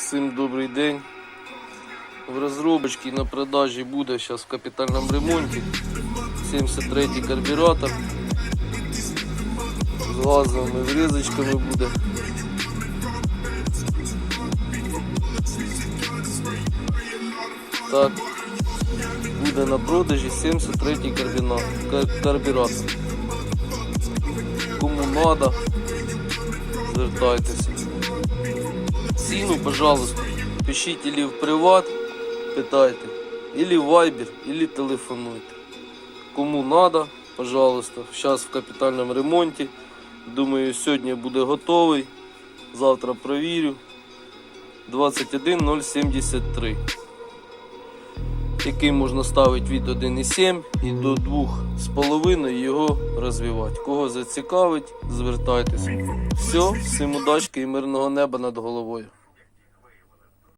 Всім добрий день. В розробочці на продажі буде зараз в капітальному ремонті 73-й карбюратор. З газовими врізочками буде. Так, буде на продажі 73-й карбіна- карбюратор. Кому надо, звертайтеся. Ціну, пожалуйста, пишіть или в приват, питайте, или в Viber, или телефонуйте. Кому надо, пожалуйста. Зараз в капітальному ремонті. Думаю, сьогодні буде готовий. Завтра провірю. 21073. Який можна ставити від 1,7 і до 2,5 його розвивати. Кого зацікавить, звертайтеся. Все, всім удачки і мирного неба над головою.